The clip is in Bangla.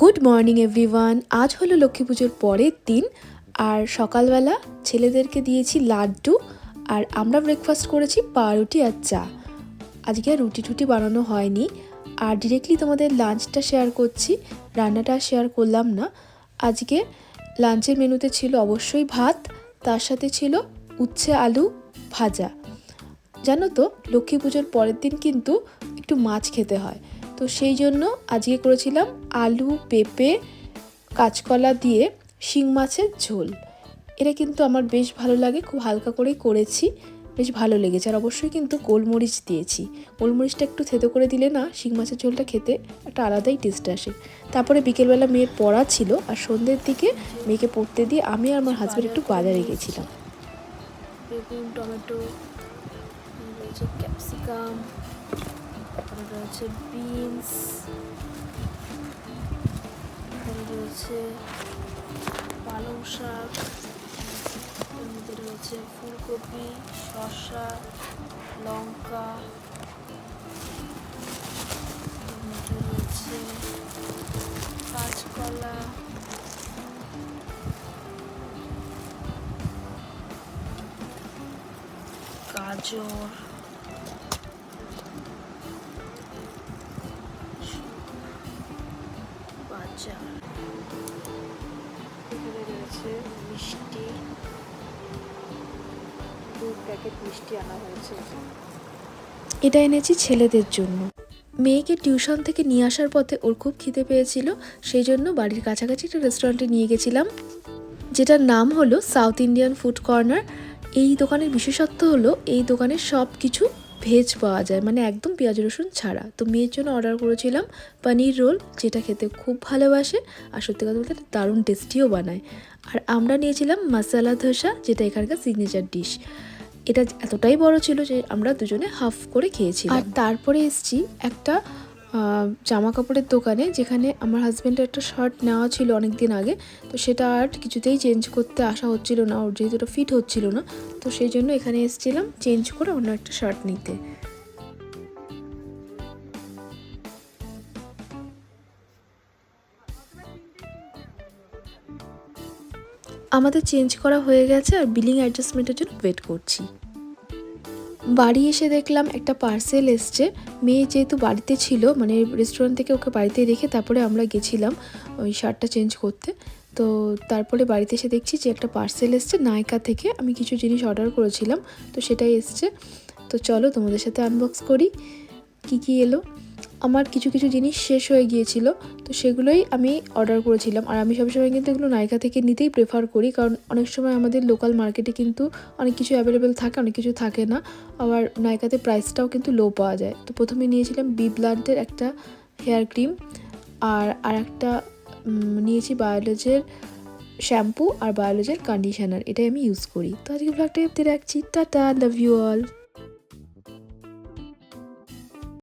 গুড মর্নিং এভরিওয়ান আজ হলো লক্ষ্মী পুজোর পরের দিন। আর সকালবেলা ছেলেদেরকে দিয়েছি লাড্ডু, আর আমরা ব্রেকফাস্ট করেছি পাউরুটি আর চা। আজকে আর রুটি টুটি বানানো হয়নি। আর ডিরেক্টলি তোমাদের লাঞ্চটা শেয়ার করছি, রান্নাটা শেয়ার করলাম না। আজকে লাঞ্চের মেনুতে ছিল অবশ্যই ভাত, তার সাথে ছিল উচ্ছে আলু ভাজা। জানো তো, লক্ষ্মী পুজোর পরের দিন কিন্তু একটু মাছ খেতে হয়। তো সেই জন্য আজকে করেছিলাম আলু, পেঁপে, কাঁচকলা দিয়ে শিং মাছের ঝোল। এটা কিন্তু আমার বেশ ভালো লাগে, খুব হালকা করেই করেছি, বেশ ভালো লেগেছে। আর অবশ্যই কিন্তু গোলমরিচ দিয়েছি। গোলমরিচটা একটু থেতো করে দিলে না শিং মাছের ঝোলটা খেতে একটা আলাদাই টেস্ট আসে। তারপরে বিকেলবেলা মেয়ের পড়া ছিল, আর সন্ধ্যের দিকে মেয়েকে পড়তে দিয়ে আমি আর আমার হাজব্যান্ড একটু বাজারে গেছিলাম। টমেটো ক্যাপসিকাম তারপরে রয়েছে বিনস তারপরে রয়েছে পালং শাক মধ্যে রয়েছে ফুলকপি, শসা, লঙ্কা রয়েছে কাঁচকলা, গাজর রয়েছে মিষ্টি। এটা এনেছি ছেলেদের জন্য। মেয়েকে টিউশন থেকে নিয়ে আসার পথে ওর খুব খিদে পেয়েছিল, সেই জন্য বাড়ির কাছাকাছি একটা রেস্টুরেন্টে নিয়ে গেছিলাম, যেটার নাম হলো সাউথ ইন্ডিয়ান ফুড কর্নার। এই দোকানের বিশেষত্ব হলো, এই দোকানে সব কিছু ভেজ পাওয়া যায় মানে একদম পেঁয়াজ, রসুন ছাড়া। তো মেয়ের জন্য অর্ডার করেছিলাম পনির রোল, যেটা খেতে খুব ভালোবাসে আর সত্যি কথা বলতে দারুণ টেস্টিও বানায়। আর আমরা নিয়েছিলাম মশালা ধোসা, যেটা এখানকার সিগনেচার ডিশ এটা এতটাই বড় ছিল যে আমরা দুজনে হাফ করে খেয়েছি আর তারপরে এসছি একটা জামা কাপড়ের দোকানে যেখানে আমার হাজব্যান্ডের একটা শার্ট নেওয়া ছিল অনেক দিন আগে, তো সেটা আর কিছুতেই চেঞ্জ করতে আসা হচ্ছিল না, ওর যেহেতু ওটা ফিট হচ্ছিল না, তো সেই জন্য এখানে এসেছিলাম চেঞ্জ করে অন্য একটা শার্ট নিতে। আমাদের চেঞ্জ করা হয়ে গেছে আর বিলিং অ্যাডজাস্টমেন্টের জন্য ওয়েট করছি। বাড়ি এসে দেখলাম একটা পার্সেল এসছে। মেয়ে যেহেতু বাড়িতে ছিল মানে রেস্টুরেন্ট থেকে ওকে বাড়িতে রেখে তারপরে আমরা গেছিলাম ওই শার্টটা চেঞ্জ করতে। তো তারপরে বাড়িতে এসে দেখছি যে একটা পার্সেল এসছে নায়কা থেকে। আমি কিছু জিনিস অর্ডার করেছিলাম, তো সেটাই এসছে। তো চলো তোমাদের সাথে আনবক্স করি, কি কি এলো? আমার কিছু কিছু জিনিস শেষ হয়ে গিয়েছিল, তো সেগুলোই আমি অর্ডার করেছিলাম। আর আমি সবসময় কিন্তু এগুলো নায়িকা থেকে নিতেই প্রেফার করি, কারণ অনেক সময় আমাদের লোকাল মার্কেটে কিন্তু অনেক কিছু অ্যাভেলেবেল থাকে, অনেক কিছু থাকে না। আবার নায়িকাতে প্রাইসটাও কিন্তু লো পাওয়া যায়। তো প্রথমে নিয়েছিলাম বি ব্লান্টের একটা হেয়ার ক্রিম আর আর একটা নিয়েছি বায়োলজের শ্যাম্পু আর বায়োলজের কন্ডিশনার এটাই আমি ইউজ করি। তো আজকে ব্লগটা এতে রাখছি। Tata love you all